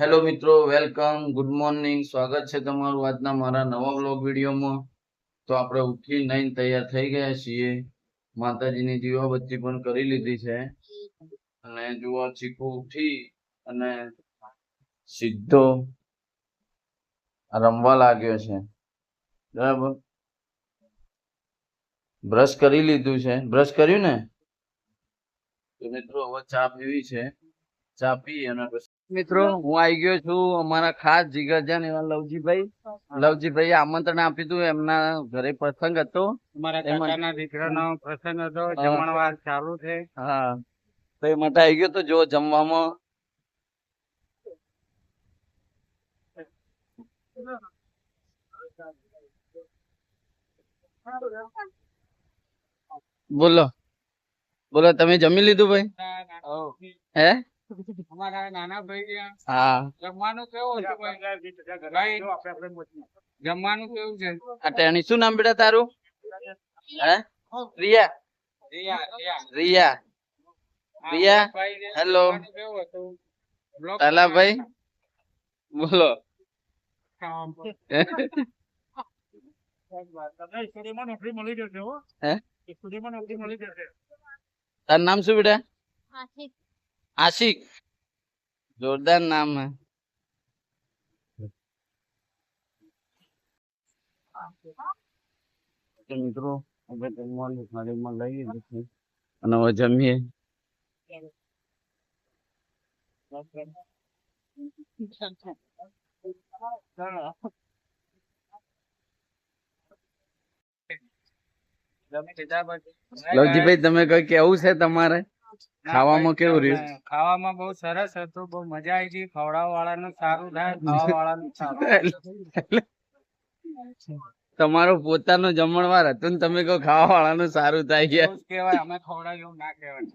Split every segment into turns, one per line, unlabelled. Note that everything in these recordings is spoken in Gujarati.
હેલો મિત્રો વેલકમ ગુડ મોર્નિંગ સ્વાગત છે તમારું આજના મારા નવા બ્લોગ વિડીયોમાં. તો આપણે ઉઠી નહીં તૈયાર થઈ ગયા છીએ. માતાજીની જીવાબત્તી પણ કરી લીધી છે. અને જુઓ ચીકુ ઉઠી અને સીધો રમવા લાગ્યો છે. બરાબર? બ્રશ કરી લીધું છે. બ્રશ કર્યું ને? તો મિત્રો, હવે ચા પીવી છે. ચા પી અને મિત્રો હું આવી ગયો છું અમારા ખાસ જીગરજાન એવા લવજીભાઈ. લવજીભાઈ આમંત્રણ આપ્યું હતું એમના ઘરે પ્રસંગ હતો.
અમારા કાકાના દીકરાનો પ્રસંગ હતો જમણવાર ચાલુ છે.
હા. તો એ માટે આવી ગયો તો જો જમવામાં બોલો. બોલો તમે જમી લીધું ભાઈ? હે?
અમારા નાના ભાઈ
હા.
જમવાનું કેવું હતું ભાઈ જમવાનું કેવું છે
આ શું નામ બેટા તારું? હે? રિયા.
રિયા રિયા.
રિયા.
આ
રિયા,
ભાઈને
હેલો. તાલાભાઈ બોલો.
તમે નોકરી મળી જશે હો. નોકરી મળી જશે.
તારું નામ શું બેટા?
આશિક
આશિક જોરદાર નામ હે તો મિત્રો હવે જમવાનું થાળીમાં લઈ લીધું છે અને હવે જમીએ
જમી લીધા પછી
લવજીભાઈ તમે કઈ કેવું છે તમારે ખાવામાં કેવું રહ્યું
ખાવામાં બહુ સરસ હતું બહુ મજા આવી ગઈ ખવડાવ વાળાનું સારું થાય ખાવા વાળાનું સારું
તમારો પોતાનો જમણવાર હતો ને તમે કહો ખાવા વાળાનું સારું થાય ગયા
એવું કહેવાય અમે ખવડાવ્યું એવું ના કહેવાય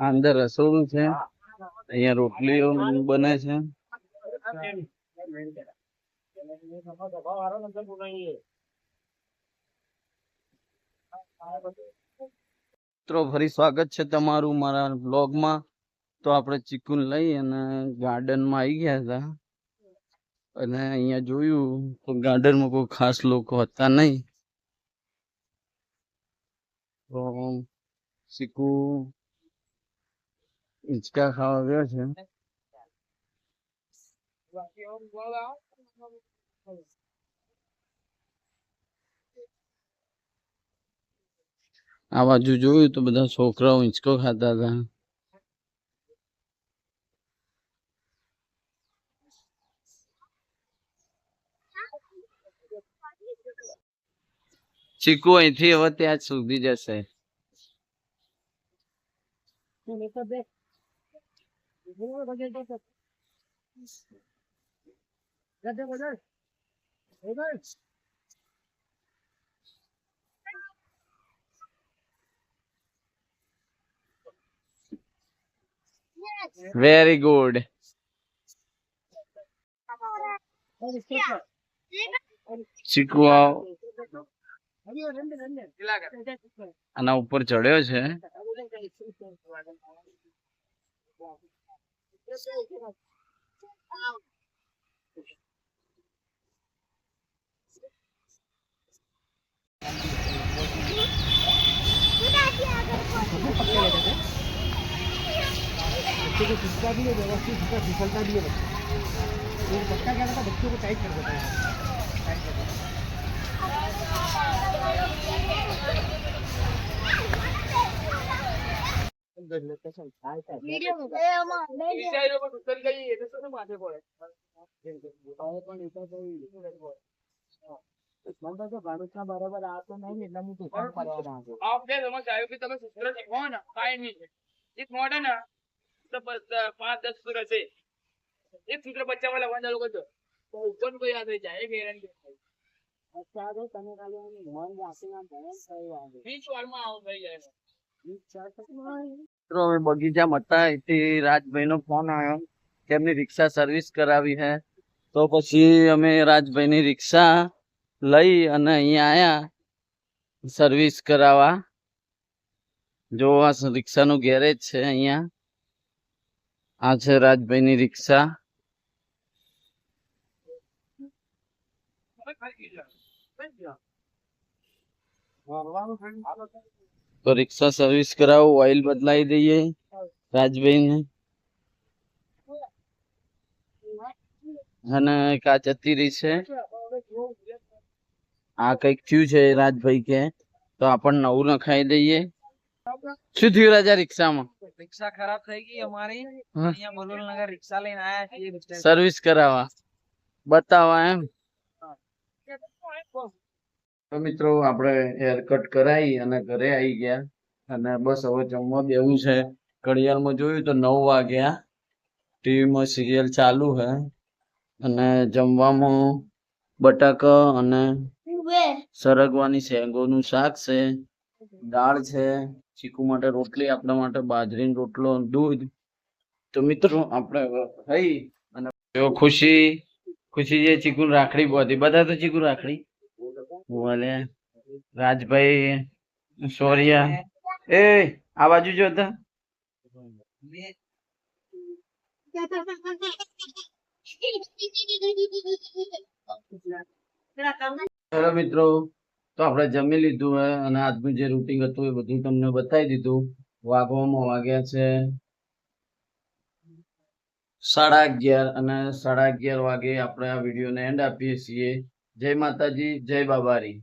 અંદર રસોડું છે અહીંયા રોટલીઓ બને છે મિત્રો, ફરી સ્વાગત છે તમારું મારા બ્લોગમાં તો આપણે ચીકુન લઈ અને ગાર્ડનમાં આવી ગયા હતા. અને અહીંયા જોયું તો ગાર્ડનમાં કોઈ ખાસ લોકો હતા નહીં. તો ચીકુ હિંચકા ખાવા ગયો છે. આ બાજુ જોયું તો બધા છોકરાઓ હિંચકો ખાતા હતા. ચીકુ અહીંથી હવે ત્યાં સુધી જશે. વેરી ગુડ ચીકુ આના ઉપર ચડ્યો છે.
बच्चे को चिपका दिए व्यवस्थित उसका फिसलता दिए बच्चे एक धक्का क्या था बच्चों को टाइट कर देता है टाइट कर देता है બરાબર આવતો નહીં એટલે હું તુફાન પડવા માંગુ
આપણે સમજ આવ્યો કે તમે સૂત્ર શીખવો ને કાંઈ નહીં છે એક મોઢે ને તો બસ દ- પાંચ દસ સૂત્ર છે. એક સૂત્ર બચ્ચામાં લખવાના લોકો તો તો ઉપર કોઈ યાદ રહી જાય એક હેરાન
અચ્છા તમે ખાલી મન રાખીને આમ ભણો ને કઈ વાંધો નહીં.
વીસ વારમાં આવું થઈ જાય.
વીસ ચાર પછી
મિત્રો અમે બગીચામાં હતા એથી રાજભાઈનો ફોન આવ્યો કે એમની રિક્ષા સર્વિસ કરાવી હે. તો પછી અમે રાજભાઈની રિક્ષા લઈ અને અહીંયા આયા સર્વિસ કરાવવા. જો આ રિક્ષાનું ગેરેજ છે અહીંયા. આ છે રાજભાઈની રિક્ષા તો રિક્ષા સર્વિસ કરાવો ઓઇલ બદલાઈ દઈએ રાજભાઈને અને કા જતી રહી છે આ કંઈક થયું છે રાજભાઈ કે તો આપણને નવું નખાઈ દઈએ શું થયું રાજા રિક્ષામાં
રિક્ષા ખરાબ થઈ ગઈ અમારી. અહીંયા મલોલનગર રિક્ષા લઈને આયા છીએ
સર્વિસ કરાવવા. બતાવવા એમ. તો મિત્રો આપણે હેર કટ કરાવી અને ઘરે આવી ગયા. અને બસ હવે જમવા બેવું છે. ઘડિયાળમાં જોયું તો નવ વાગ્યા. ટીવીમાં સિરિયલ ચાલુ છે અને જમવામાં બટાકા અને સરગવાની શેંગોનું શાક છે. દાળ છે ચીકુ માટે રોટલી આપણા માટે બાજરીનો રોટલો દૂધ. તો મિત્રો આપણે થઈ અને જો ખુશી ખુશી જે ચીકુ રાખડી બોધી બધા તો ચીકુ રાખડી? બોલે. રાજભાઈ સોરિયા એ આ બાજુ જોતા ચલો મિત્રો તો આપણે જમી લીધું હે અને આજનું જે રૂટિંગ હતું એ બધું તમને બતાવી દીધું. વાગવામાં વાગ્યા છે સાડા અગિયાર અને સાડા અગિયાર વાગે આપણે આ વિડીયોને એન્ડ આપીએ છીએ. જય માતાજી, જય બાબારી.